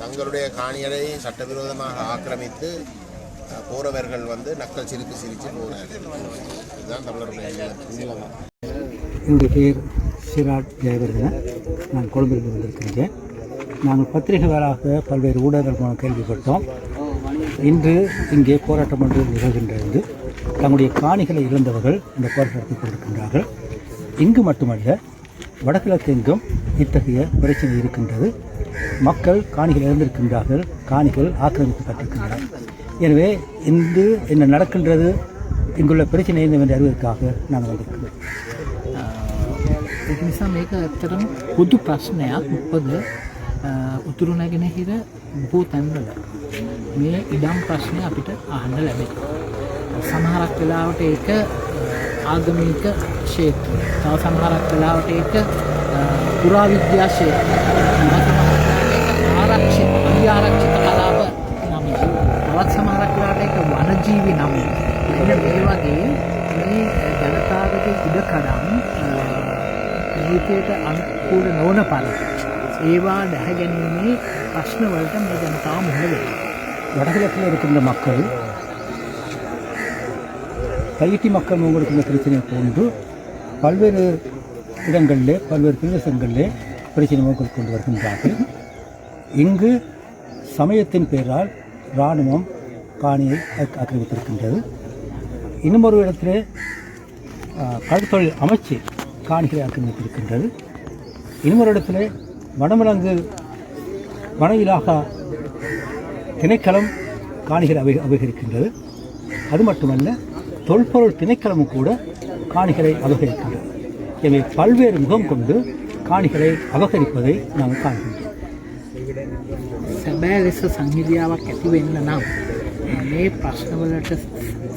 தங்களுடைய காணிகளை சட்டவிரோதமாக ஆக்கிரமித்து போறவர்கள் வந்து நக்கல் சிரிப்பு சிரித்து போகிறார்கள் இதுதான் தமிழர்களுடைய என்னுடைய பெயர் சிராட் ஜெயவர்தன. நான் கொழும்பிலிருந்து வந்திருக்கின்றேன் நாங்கள் பத்திரிகை வேளாக பல்வேறு ஊடகங்கள் மூலம் கேள்விப்பட்டோம். இன்று இங்கே போராட்டம் ஒன்று நிகழ்கின்றது. தங்களுடைய காணிகளை இழந்தவர்கள் இந்த போராட்டத்தில் கொண்டிருக்கின்றார்கள் இங்கு மட்டுமல்ல வடகிழக்கெங்கும் இத்தகைய பிரச்சனை இருக்கின்றது மக்கள் காணிகள் இழந்திருக்கின்றார்கள் காணிகள் ஆக்கிரமிக்கப்பட்டிருக்கின்றன எனவே இன்று என்ன நடக்கின்றது இங்குள்ள பிரச்சனை என்னவென்று அறிவதற்காக நாங்கள் வந்திருக்கிறோம் ඒක නිසා මේක ඇත්තටම පොදු ප්‍රශ්නයක් මොකද අ, උතුරු නැගෙනහිර බොහෝ තැන්වල මේ ඉඩම් ප්‍රශ්නය අපිට අහන්න ලැබෙන. සමහරක් වෙලාවට ඒක අ, ආගමික ක්ෂේත්‍ර තව සමහරක් වෙලාවට ඒක අ, පුරාවිද්‍යා ක්ෂේත්‍ර තව සමහරක් වෙලාවට ඒක ආරක්ෂිත අවිආරක්ෂිත කලාප නමින් තවත් සමහරක් වෙලාවට ඒක වනජීවි නමින් මෙන්න මේ වගේ මේ ජනතාවගේ ඉඩකඩම් අ, නීතියට අනුකූල නොවන පරිදි ඒවා දැහැ ගැනීමේ ප්‍රශ්න වලට මේ ජනතාව මුහුණ වෙනවා. வடகிழக்கில் இருக்கின்ற மக்கள் தையிட்டி மக்கள் முன்கொடுக்கின்ற பிரச்சனை போன்று பல்வேறு இடங்களிலே பல்வேறு பிரதேசங்களிலே பிரச்சனை முன்கொண்டு கொண்டு வருகின்றார்கள். இங்கு சமயத்தின் பெயரால் இராணுவம் காணியை ஆக்கிரமித்திருக்கின்றது. இன்னும் ஒரு இடத்திலே கடற்தொழில் அமைச்சு காணிகளை ஆக்கிரமித்திருக்கின்றது. இன்னொரு ஒரு இடத்திலே வனவிலாக திணைக்களம் காணிகளை அபக அபகரிக்கின்றது. அது மட்டுமல்ல தொல்பொருள் திணைக்களமும் கூட காணிகளை அபகரிக்கின்றது. எனவே பல்வேறு முகம் கொண்டு காணிகளை அபகரிப்பதை நாங்கள் காண்கின்றோம் සැබෑ ලෙස සංහිදියාවක් ඇති වෙන්න නම් මේ ප්‍රශ්නවලට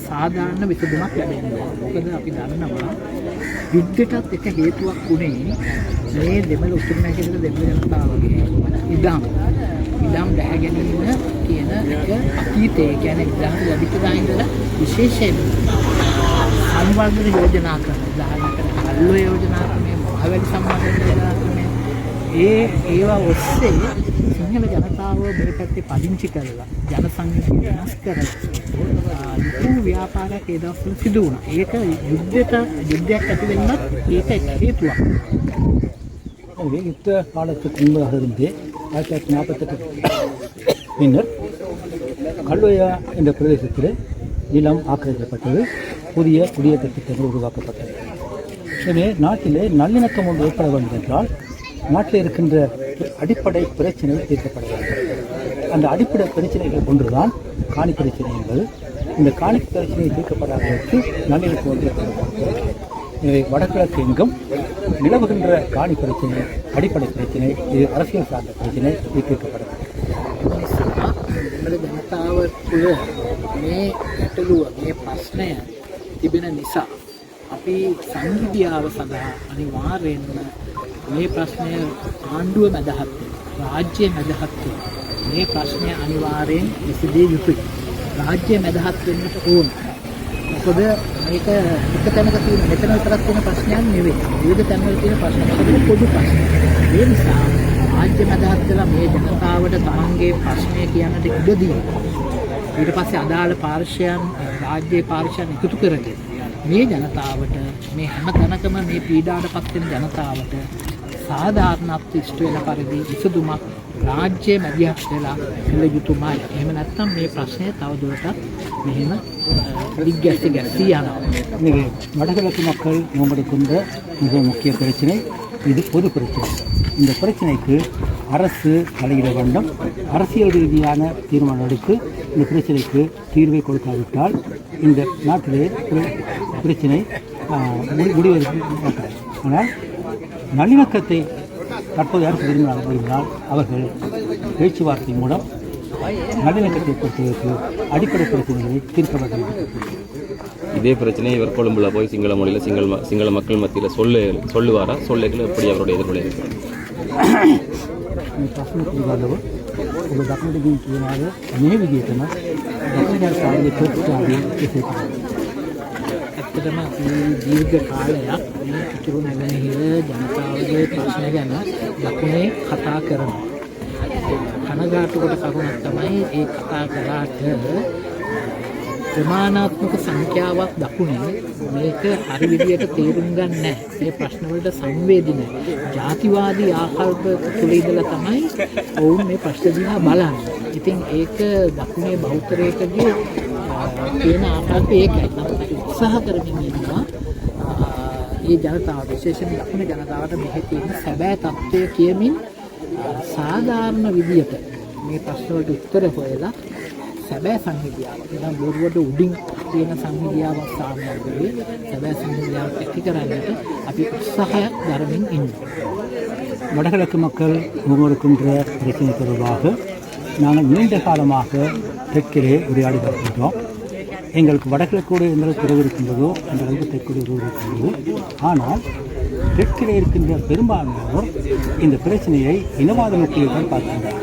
සාධාරණ විසඳුමක් ලැබෙන්න ඕන. මොකද අපි දන්නවා යුද්ධයටත් එක හේතුවක් වුණේ මේ දෙමළ උතුරු නැගෙනහිර දෙමළ ජනතාවගේ ඉඩම් ඉඩම් දැහැ ගැනීම කියන එක අතීතයේ කියන්නේ ඉඩම් ලැබිච්ච දා ඉඳලා විශේෂයෙන් සංවර්ධන යෝජනා කරන උදාහරණයකට කල්ලෝ යෝජනා ක්‍රමය මහවැලි සම්මාන යෝජනා ක්‍රමය ඒ ඒවා ඔස්සේ සිංහල ජනතාව මේ පැත්තේ පදිංචි කරලා ජන සංගීතය වෙනස් කරලා ආ, ලොකු ව්‍යාපාරයක් ඒ දවස්වල සිදු වුණා. ඒක යුද්ධයට යුද්ධයක් ඇති වෙන්නත් ඒක එක් හේතුවක්. எனவே யுத்த காலத்துக்கு முன்பதாக இருந்தே ஆயிரத்தி தொள்ளாயிரத்தி நாற்பத்தெட்டு பின்னர் கல்வயா என்ற பிரதேசத்தில் நிலம் ஆக்கிரமிக்கப்பட்டது புதிய குடியேற்ற திட்டங்கள் உருவாக்கப்பட்டது எனவே நாட்டிலே நல்லிணக்கம் ஒன்று ஏற்பட வேண்டும் என்றால் நாட்டில் இருக்கின்ற அடிப்படை பிரச்சனை தீர்க்கப்பட வேண்டும் அந்த அடிப்படை பிரச்சனைகள் ஒன்றுதான் காணி பிரச்சனை என்பது இந்த காணி பிரச்சனை தீர்க்கப்படாததற்கு நல்லிணக்கம் ஒன்று ஏற்பட வேண்டும். எனவே வடகிழக்கு எங்கும் நிலவுகின்ற காணி பிரச்சனை அடிப்படை பிரச்சனை இது அரசியல் சார்ந்த பிரச்சனை இது தீர்க்கப்பட வேண்டும் නිසා දෙමළ ජනතාව තුළ මේ ගැටලුව මේ ප්‍රශ්නය තිබෙන නිසා අපි සංවිධියාව සඳහා අනිවාර්යෙන්ම මේ ප්‍රශ්නය ආණ්ඩුව මැදහත් රාජ්‍ය මැදහත් මේ ප්‍රශ්නය අනිවාර්යෙන් විසඳිය යුතුයි. රාජ්‍ය මැදහත් වෙන්න ඕන. මොකද මේක එක තැනක තියෙන මෙතන විතරක් තියෙන ප්‍රශ්නයක් නෙවෙයි. විවිධ තැන්වල තියෙන ප්‍රශ්න මොකද පොදු ප්‍රශ්න. ඒ නිසා රාජ්‍ය මැදහත් වෙලා මේ ජනතාවට තමන්ගේ ප්‍රශ්නය කියන්නට ඉඩ දීලා ඊට පස්සේ අදාළ පාර්ශයන් රාජ්‍යයේ පාර්ශයන් එකතු කරගෙන මේ ජනතාවට මේ හැම තැනකම මේ පීඩාවට පත් වෙන ජනතාවට සාධාරණත්ව ඉෂ්ට වෙන පරිදි විසඳුමක් රාජ්‍යයේ මැදිහත් වෙලා කළ යුතුමයි. එහෙම නැත්නම් මේ ප්‍රශ්නය තවදුරටත් මෙහෙම දිග්ගැස්සි ගැස්සී යනවා. எனவே வடகிழக்கு மக்கள் முன்னெடுக்கின்ற மிக முக்கிய பிரச்சனை இது பொது பிரச்சனை இந்த பிரச்சனைக்கு அரசு தலையிட வேண்டும். அரசியல் ரீதியான தீர்மானம் எடுத்து இந்த பிரச்சனைக்கு தீர்வை கொடுக்காவிட்டால் இந்த நாட்டிலே பிரச்சனை முடி- முடிவதற்கு ஆனால் நல்லிணக்கத்தை தற்போது அரசு விரும்பினால் விரும்பினால் அவர்கள் பேச்சுவார்த்தை மூலம் நல்லிணக்கத்தை ஏற்படுத்துவதற்கு அடிப்படை பிரச்சனைகளை தீர்க்க வேண்டும். இதே பிரச்சனையை இவர் கொழும்புல போய் சிங்கள மொழியில் சிங்கள சிங்கள மக்கள் மத்தியில் சொல்லு சொல்லுவாரா? சொல்லைகள் எப்படி அவருடைய எதிர்கொலை இருக்கும் මේ ප්‍රශ්න පිළිබඳව ඔබ දක්නට දී කියනවාද මේ විදිහටම දක්ෂිණ සාගරයේ ප්‍රතිචාරය කෙසේ කරන්නේ ඇත්තටම අපි දීර්ඝ කාලයක් මේ ඉතුරු නැගෙනහිර ජනතාවගේ ප්‍රශ්න ගැන දකුණේ කතා කරනවා. කන කනගාටු කොට කරුණක් තමයි ඒ කතා කළාට ප්‍රමාණාත්මක සංඛ්‍යාවක් දකුණේ මේක හරි විදියට තේරුම් ගන්න නැහැ. මේ ප්‍රශ්නවලට සංවේදී නැහැ. ජාතිවාදී ආකල්ප තුළ ඉඳලා තමයි ඔවුන් මේ ප්‍රශ්න දිහා බලන්නේ. ඉතින් ඒක දකුණේ බෞද්ධරයකගේ තියෙන ආකල්පය ඒකයි. නමුත් උත්සාහ කරමින් ඉන්නවා ඒ ජනතාව විශේෂයෙන් දකුණේ ජනතාවට මෙහි තියෙන සැබෑ තත්ත්වය කියමින් සාධාරණ විදියට මේ ප්‍රශ්නවලට උත්තර හොයලා සැබෑ සංහිදියාව නිකන් බොරුවට උඩින් තියෙන සංහිදියාවක් සාමාන්‍යයෙන් සැබෑ සංහිදියාවක් ඇති කරන්නට අපි උත්සාහයක් දරමින් ඉන්නවා. வடகிழக்கு மக்கள் முகமொடுக்கின்ற பிரச்சனை தொடர்பாக நாங்கள் நீண்ட காலமாக தெற்கிலே உரையாடி வருகின்றோம் எங்களுக்கு வடகிழக்கோடு எந்த அளவுக்கு உறவு இருக்கின்றதோ அந்த அளவுக்கு தெற்கோடு உறவு இருக்கின்றது ஆனால் தெற்கிலே இருக்கின்ற பெரும்பான்மையோர் இந்த பிரச்சனையை இனவாத நோக்கில் தான் பார்க்கின்றனர்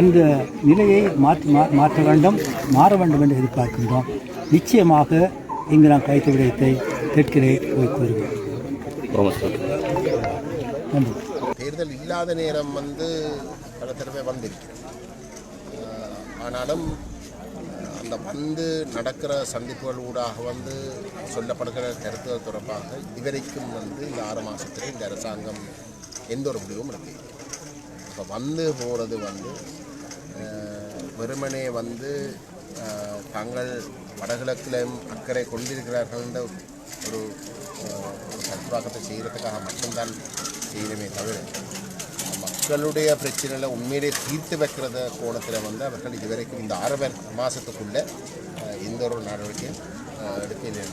அந்த நிலையை மாற்றி மா- மாற்ற வேண்டும் மாற வேண்டும் என்று எதிர்பார்க்கின்றோம். நிச்சயமாக இங்கு நாம் கைத்த விடயத்தை தெற்கிலே போய் கூறுகிறோம் நன்றி. தேர்தல் இல்லாத நேரம் வந்து பல தடவை வந்திருக்கிறேன் ஆனாலும் அந்த வந்து நடக்கிற சந்திப்புகள் ஊடாக வந்து சொல்லப்படுகிற கருத்துகள் தொடர்பாக இதுவரைக்கும் வந்து இந்த ஆறு மாதத்தில் இந்த அரசாங்கம் எந்த ஒரு முடிவும் எடுக்கல இப்போ வந்து போகிறது வந்து வெறுமனே வந்து தாங்கள் தங்கள் வடகிழக்கிலும் அக்கறை கொண்டிருக்கிறார்கள்ன்ற ஒரு அஹ், ஒரு கருத்துவாக்கத்தை செய்கிறதுக்காக மட்டும்தான் செய்யணுமே தவிர மக்களுடைய பிரச்சனைகளை உண்மையிலே தீர்த்து வைக்கிறத கோணத்தில் வந்து அவர்கள் இதுவரைக்கும் இந்த ஆறு மாதத்துக்குள்ளே எந்த ஒரு நடவடிக்கையும் அஹ், எடுக்கலைன்னு